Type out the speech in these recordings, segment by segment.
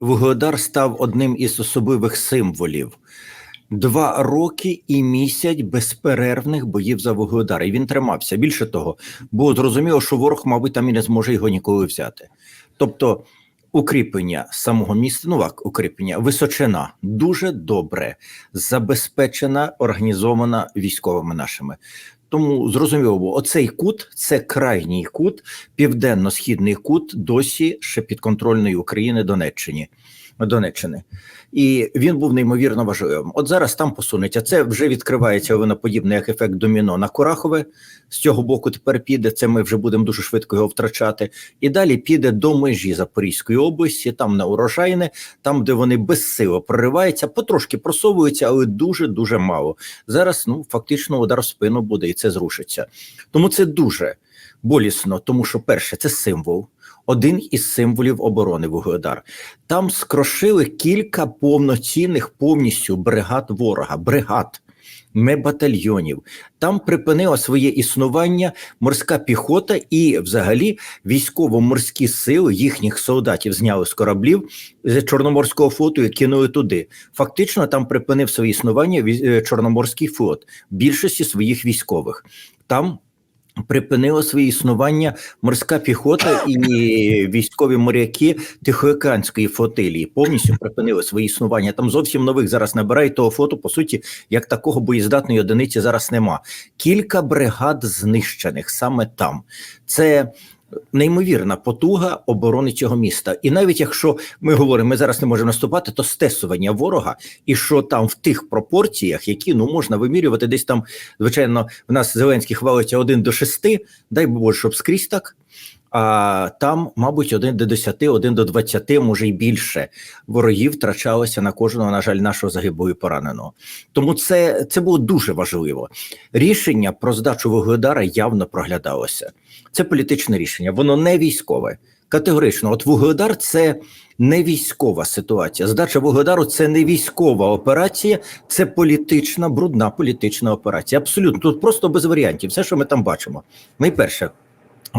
Вугледар став одним із особливих символів. Два роки і місяць безперервних боїв за Вугледар. І він тримався. Більше того, було зрозуміло, що ворог, мабуть, там і не зможе його ніколи взяти. Тобто, укріплення самого міста, ну як укріплення, височина дуже добре забезпечена, організована військовими нашими. Тому зрозуміло, оцей кут це крайній кут, південно-східний кут, досі ще підконтрольної України Донеччині. Донеччини, і він був неймовірно важливим. От зараз там посунеться. Це вже відкривається виноподібний як ефект доміно на Курахове. З цього боку тепер піде. Це ми вже будемо дуже швидко його втрачати. І далі піде до межі Запорізької області, там на урожайне, там де вони безсило прориваються, потрошки просовуються, але дуже дуже мало. Зараз ну фактично удар в спину буде, і це зрушиться. Тому це дуже болісно, тому що перше це символ один із символів оборони Вугледар. Там скрошили кілька повноцінних повністю бригад ворога, бригад. Не батальйонів там припинила своє існування морська піхота і, взагалі, військово-морські сили їхніх солдатів зняли з кораблів з Чорноморського флоту і кинули туди. Фактично, там припинив своє існування е, Чорноморський флот більшості своїх військових. Там Припинило своє існування морська піхота і військові моряки Тихоокеанської флотилії повністю припинили своє існування. Там зовсім нових зараз набирають того флоту. По суті, як такого боєздатної одиниці зараз нема. Кілька бригад знищених саме там. Це неймовірна потуга оборони цього міста. І навіть якщо ми говоримо, ми зараз не можемо наступати, то стесування ворога, і що там в тих пропорціях, які ну можна вимірювати, десь там, звичайно, в нас Зеленський хвалиться один до шести, дай Боже, щоб скрізь так. А там, мабуть, один до десяти, один до двадцяти, може й більше ворогів втрачалося на кожного, на жаль, нашого загиблого пораненого. Тому це це було дуже важливо. Рішення про здачу Вугледара явно проглядалося. Це політичне рішення, воно не військове. Категорично, от Вугледар це не військова ситуація. Здача Вугледару це не військова операція, це політична, брудна політична операція. Абсолютно тут просто без варіантів. Все, що ми там бачимо. Найперше.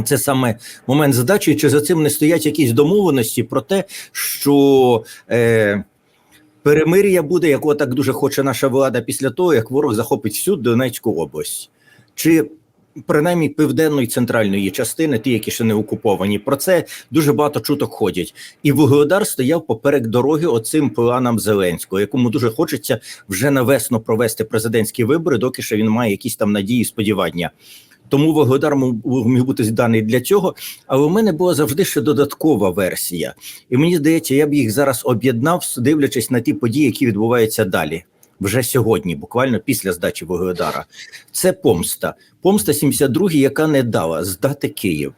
Це саме момент здачі, чи за цим не стоять якісь домовленості про те, що е, перемир'я буде, якого так дуже хоче наша влада після того, як ворог захопить всю Донецьку область, чи принаймні південної центральної частини, ті, які ще не окуповані. Про це дуже багато чуток ходять. І Вугледар стояв поперек дороги оцим планам Зеленського, якому дуже хочеться вже навесно провести президентські вибори, доки ще він має якісь там надії, сподівання. Тому Вогледар міг бути зданий для цього. Але у мене була завжди ще додаткова версія, і мені здається, я б їх зараз об'єднав, дивлячись на ті події, які відбуваються далі. Вже сьогодні, буквально після здачі Вогледара. Це помста. Помста 72 яка не дала здати Київ.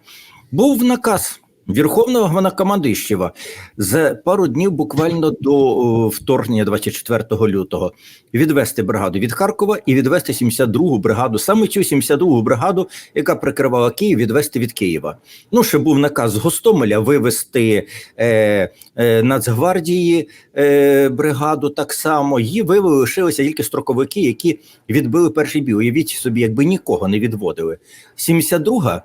Був наказ Верховного Головнокомандуючого за пару днів буквально до вторгнення 24 лютого відвести бригаду від Харкова і відвести 72-гу бригаду, саме цю 72-гу бригаду, яка прикривала Київ, відвести від Києва. Ну ще був наказ з Гостомеля вивести е, е, Нацгвардії е, бригаду. Так само її вивели лишилися тільки строковики, які відбили перший бій. Уявіть собі, якби нікого не відводили. 72-га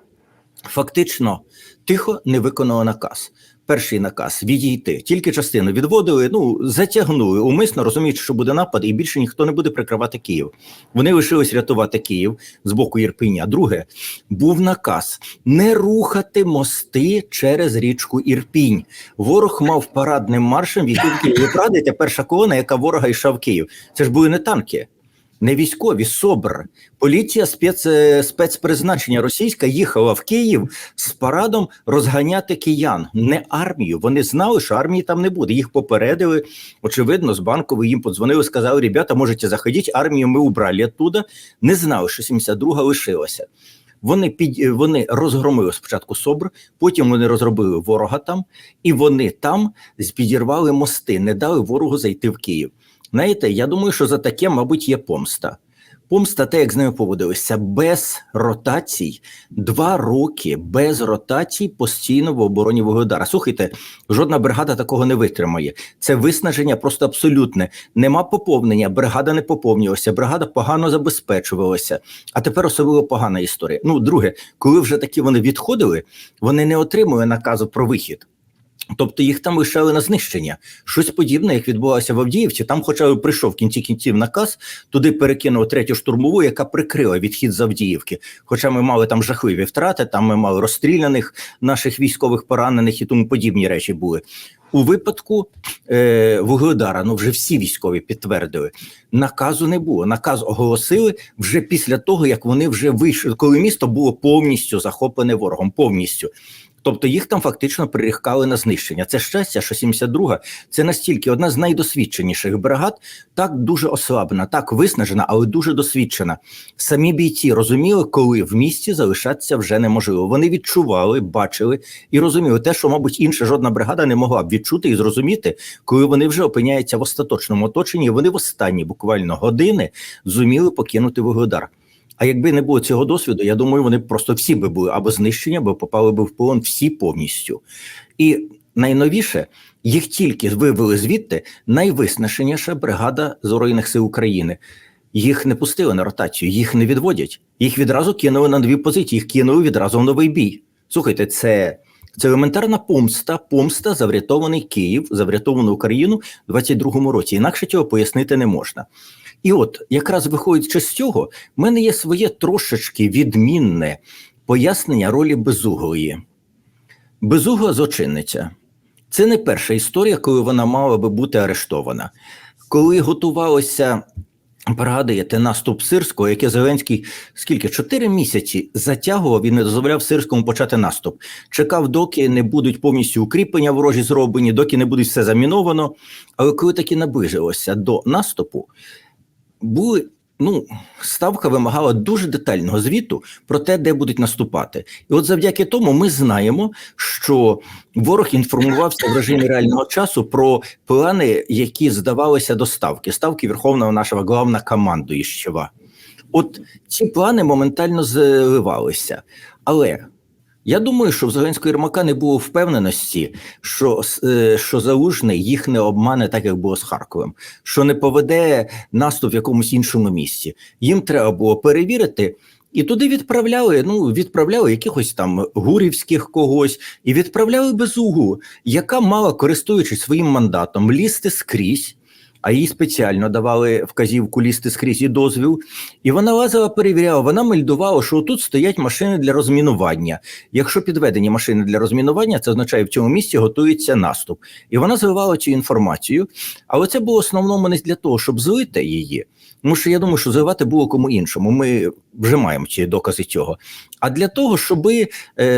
фактично тихо не виконала наказ. Перший наказ відійти, тільки частину відводили. Ну затягнули умисно, розуміючи, що буде напад, і більше ніхто не буде прикривати Київ. Вони лишились рятувати Київ з боку Ірпеня. Друге був наказ не рухати мости через річку Ірпінь. Ворог мав парадним маршем від Київ. Ви прадите перша колона, яка ворога йшла в Київ. Це ж були не танки не військові СОБР, поліція спец, спецпризначення російська їхала в Київ з парадом розганяти киян, не армію. Вони знали, що армії там не буде. Їх попередили. Очевидно, з банкової їм подзвонили, сказали: ребята, можете заходити, армію ми убрали оттуда. Не знали, що 72-га лишилася. Вони під вони розгромили спочатку СОБР, потім вони розробили ворога там, і вони там підірвали мости, не дали ворогу зайти в Київ. Знаєте, я думаю, що за таке, мабуть, є помста. Помста, те, як з ними поводилися, без ротацій, два роки без ротацій постійно в обороні Вугледара. Слухайте, жодна бригада такого не витримає. Це виснаження просто абсолютне. Нема поповнення, бригада не поповнювалася, бригада погано забезпечувалася. А тепер особливо погана історія. Ну, друге, коли вже такі вони відходили, вони не отримують наказу про вихід. Тобто їх там лишали на знищення. Щось подібне, як відбувалося в Авдіївці. Там, хоча б прийшов в кінці кінців наказ, туди перекинув третю штурмову, яка прикрила відхід з Авдіївки. Хоча ми мали там жахливі втрати, там ми мали розстріляних наших військових поранених і тому подібні речі були. У випадку е, Вугледара, ну вже всі військові підтвердили, наказу не було. Наказ оголосили вже після того, як вони вже вийшли, коли місто було повністю захоплене ворогом, повністю. Тобто їх там фактично прирікали на знищення. Це щастя, що 72-га – це настільки одна з найдосвідченіших бригад, так дуже ослаблена, так виснажена, але дуже досвідчена. Самі бійці розуміли, коли в місті залишатися вже неможливо. Вони відчували, бачили і розуміли те, що, мабуть, інша жодна бригада не могла б відчути і зрозуміти, коли вони вже опиняються в остаточному оточенні. Вони в останні буквально години зуміли покинути вугледар. А якби не було цього досвіду, я думаю, вони просто всі би були або знищені, або попали би в полон всі повністю. І найновіше їх тільки вивели звідти найвиснаженіша бригада Збройних сил України. Їх не пустили на ротацію, їх не відводять. Їх відразу кинули на дві позиції, їх кинули відразу в новий бій. Слухайте, це. Це елементарна помста, помста за врятований Київ, за врятовану Україну в 22-му році. Інакше цього пояснити не можна. І от, якраз виходячи з цього, в мене є своє трошечки відмінне пояснення ролі безуглої. Безугла злочинниця. Це не перша історія, коли вона мала би бути арештована. Коли готувалося, пригадуєте, наступ Сирського, яке Зеленський скільки чотири місяці затягував і не дозволяв Сирському почати наступ. Чекав, доки не будуть повністю укріплення ворожі зроблені, доки не буде все заміновано. Але коли таки наближилося до наступу, були. Ну, ставка вимагала дуже детального звіту про те, де будуть наступати, і от завдяки тому ми знаємо, що ворог інформувався в режимі реального часу про плани, які здавалися до ставки. Ставки Верховного нашого главного командуючого. От ці плани моментально зливалися, але я думаю, що в Зеленського Єрмака не було впевненості, що е, що Залужний їх не обмане, так як було з Харковом, що не поведе наступ в якомусь іншому місці. Їм треба було перевірити. І туди відправляли. Ну відправляли якихось там гурівських когось, і відправляли безугу, яка мала, користуючись своїм мандатом, лізти скрізь а їй спеціально давали вказівку лізти скрізь і дозвіл. І вона лазила, перевіряла, вона мельдувала, що тут стоять машини для розмінування. Якщо підведені машини для розмінування, це означає, в цьому місці готується наступ. І вона заливала цю інформацію. Але це було основному не для того, щоб злити її. Тому що я думаю, що заливати було кому іншому. Ми вже маємо ці докази цього. А для того, щоб е,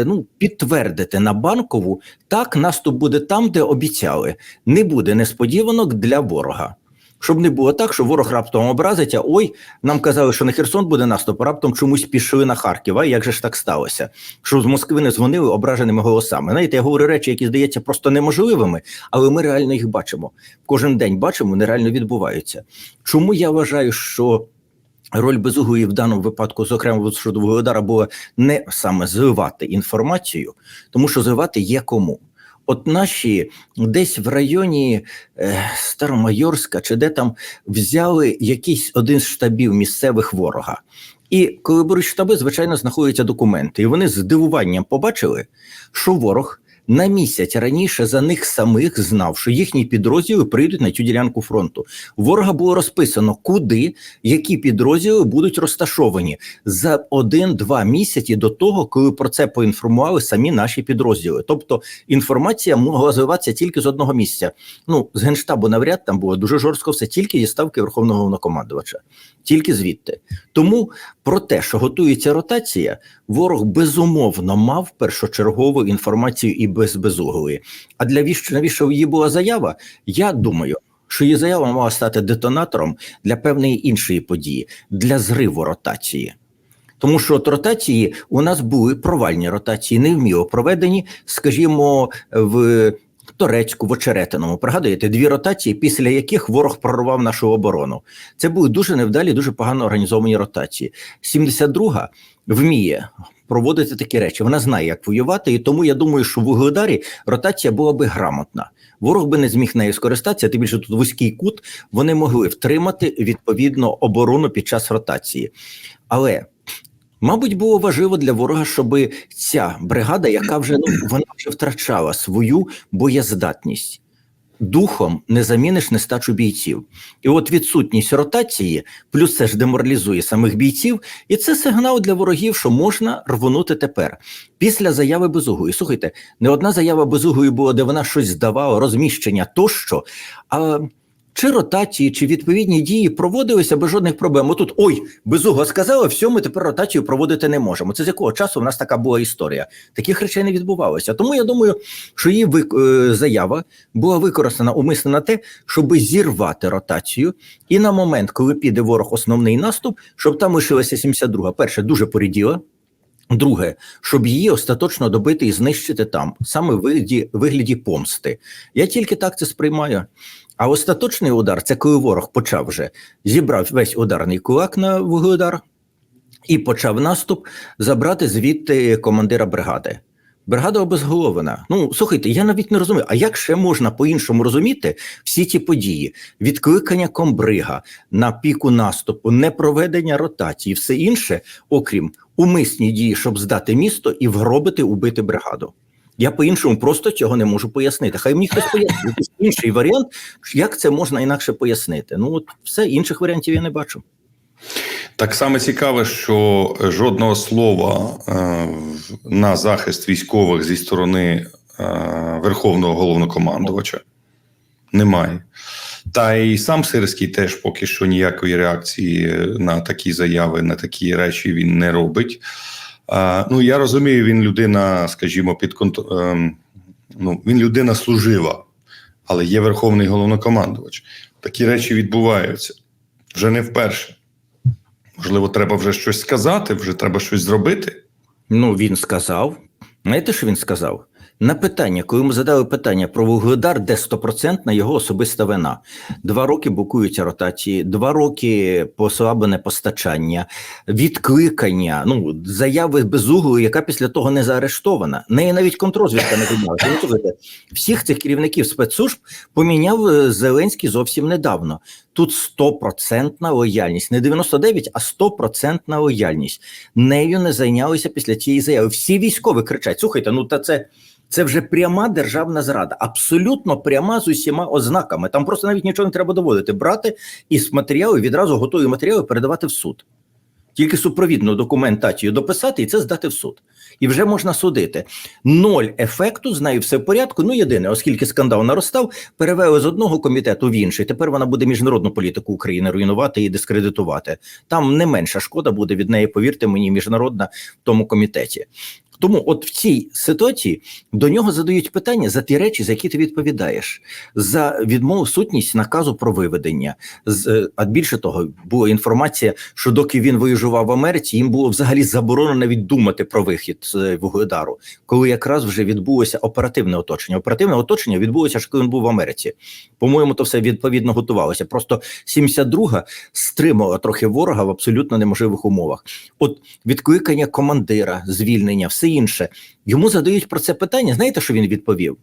ну, підтвердити на банкову, так наступ буде там, де обіцяли. Не буде несподіванок для ворога. Щоб не було так, що ворог раптом образиться. Ой, нам казали, що на Херсон буде наступ, а раптом чомусь пішли на Харків. А як же ж так сталося? Що з Москви не дзвонили ображеними голосами? Знаєте, я говорю речі, які здаються просто неможливими, але ми реально їх бачимо. Кожен день бачимо, вони реально відбуваються. Чому я вважаю, що роль безуглої в даному випадку, зокрема щодо Володара, була не саме зливати інформацію, тому що зливати є кому. От наші десь в районі е, Старомайорська чи де там взяли якийсь один з штабів місцевих ворога. І коли беруть штаби, звичайно, знаходяться документи. І вони з здивуванням побачили, що ворог на місяць раніше за них самих знав, що їхні підрозділи прийдуть на цю ділянку фронту. Ворога було розписано, куди які підрозділи будуть розташовані за один-два місяці до того, коли про це поінформували самі наші підрозділи. Тобто інформація могла звиватися тільки з одного місця. Ну з генштабу навряд там було дуже жорстко все тільки зі ставки верховного головнокомандувача, тільки звідти. Тому про те, що готується ротація, ворог безумовно мав першочергову інформацію і без безуглої. А для віщо навіщо її була заява? Я думаю. Що її заява мала стати детонатором для певної іншої події, для зриву ротації. Тому що от ротації у нас були провальні ротації, невміло проведені, скажімо, в Торецьку, в Очеретиному. Пригадуєте, дві ротації, після яких ворог прорвав нашу оборону. Це були дуже невдалі, дуже погано організовані ротації. 72-га вміє проводити такі речі. Вона знає, як воювати, і тому я думаю, що в Угледарі ротація була би грамотна. Ворог би не зміг нею скористатися. Тим більше тут вузький кут вони могли втримати відповідно оборону під час ротації. Але Мабуть, було важливо для ворога, щоб ця бригада, яка вже ну вона вже втрачала свою боєздатність. Духом не заміниш нестачу бійців, і от відсутність ротації, плюс це ж деморалізує самих бійців, і це сигнал для ворогів, що можна рвонути тепер. Після заяви Безугої. Слухайте, не одна заява Безугої була, де вона щось здавала, розміщення тощо. А чи ротації, чи відповідні дії проводилися без жодних проблем. Отут ой, безуго сказала, все, ми тепер ротацію проводити не можемо. Це з якого часу в нас така була історія? Таких речей не відбувалося. Тому я думаю, що її вик... е, заява була використана умисно на те, щоб зірвати ротацію, і на момент, коли піде ворог основний наступ, щоб там лишилася 72-га. Перше дуже поріділа. Друге, щоб її остаточно добити і знищити там, саме вигляді, вигляді помсти. Я тільки так це сприймаю. А остаточний удар це коли ворог почав вже зібрав весь ударний кулак на вугледар і почав наступ забрати звідти командира бригади. Бригада обезголовлена. Ну слухайте, я навіть не розумію. А як ще можна по-іншому розуміти всі ті події? Відкликання комбрига на піку наступу, непроведення ротації, все інше, окрім умисні дії, щоб здати місто і вгробити, убити бригаду. Я по-іншому просто цього не можу пояснити. Хай мені хтось пояснить інший варіант, як це можна інакше пояснити. Ну от все інших варіантів я не бачу. Так само цікаве, що жодного слова е, на захист військових зі сторони е, Верховного головнокомандувача немає. Та й сам Сирський теж поки що ніякої реакції на такі заяви, на такі речі він не робить. Е, ну я розумію, він людина, скажімо, під контролем. Ну, він людина служива, але є верховний головнокомандувач. Такі речі відбуваються вже не вперше. Можливо, треба вже щось сказати, вже треба щось зробити. Ну, він сказав. Знаєте, що він сказав? На питання, коли ми задали питання про вугледар, де стопроцентна його особиста вина. Два роки блокуються ротації, два роки послаблене постачання, відкликання, ну заяви без углу, яка після того не заарештована. Неї навіть контрозвідка не піднялася. Ну, всіх цих керівників спецслужб поміняв е, Зеленський зовсім недавно. Тут стопроцентна лояльність, не 99, а стопроцентна лояльність. Нею не зайнялися після цієї заяви. Всі військові кричать: слухайте, ну та це. Це вже пряма державна зрада, абсолютно пряма з усіма ознаками. Там просто навіть нічого не треба доводити. Брати із матеріалу відразу готові матеріали передавати в суд. Тільки супровідну документацію дописати і це здати в суд. І вже можна судити. Ноль ефекту, з нею все в порядку. Ну, єдине, оскільки скандал наростав, перевели з одного комітету в інший. Тепер вона буде міжнародну політику України руйнувати і дискредитувати. Там не менша шкода буде від неї, повірте мені, міжнародна в тому комітеті. Тому, от в цій ситуації до нього задають питання за ті речі, за які ти відповідаєш, за відмову сутність наказу про виведення. З а більше того, була інформація, що доки він виїжджав в Америці, їм було взагалі заборонено навіть думати про вихід з Вугледару, коли якраз вже відбулося оперативне оточення. Оперативне оточення відбулося, коли він був в Америці. По-моєму, то все відповідно готувалося. Просто 72-га стримала трохи ворога в абсолютно неможливих умовах. От відкликання командира, звільнення, все інше. Йому задають про це питання. Знаєте, що він відповів?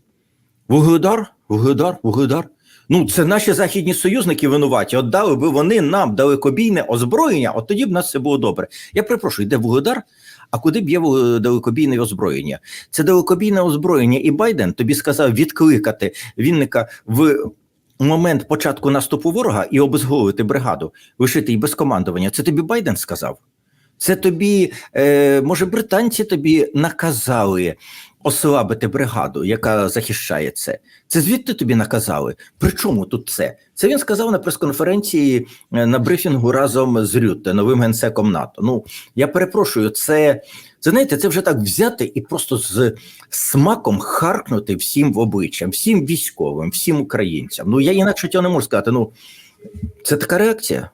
Вугледар, Вугледар, Вугледар. Ну, це наші західні союзники винуваті. От дали би вони нам далекобійне озброєння, от тоді б нас все було добре. Я перепрошую, йде Вугледар, а куди б є далекобійне озброєння? Це далекобійне озброєння, і Байден тобі сказав відкликати Вінника в момент початку наступу ворога і обезголовити бригаду, лишити її без командування. Це тобі Байден сказав? Це тобі, е, може, британці тобі наказали ослабити бригаду, яка захищає це. Це звідти тобі наказали. При чому тут це? Це він сказав на прес-конференції на брифінгу разом з Рютте, новим генсеком НАТО. Ну я перепрошую, це це знаєте, це вже так взяти і просто з смаком харкнути всім в обличчя, всім військовим, всім українцям. Ну я інакше цього не можу сказати. Ну це така реакція.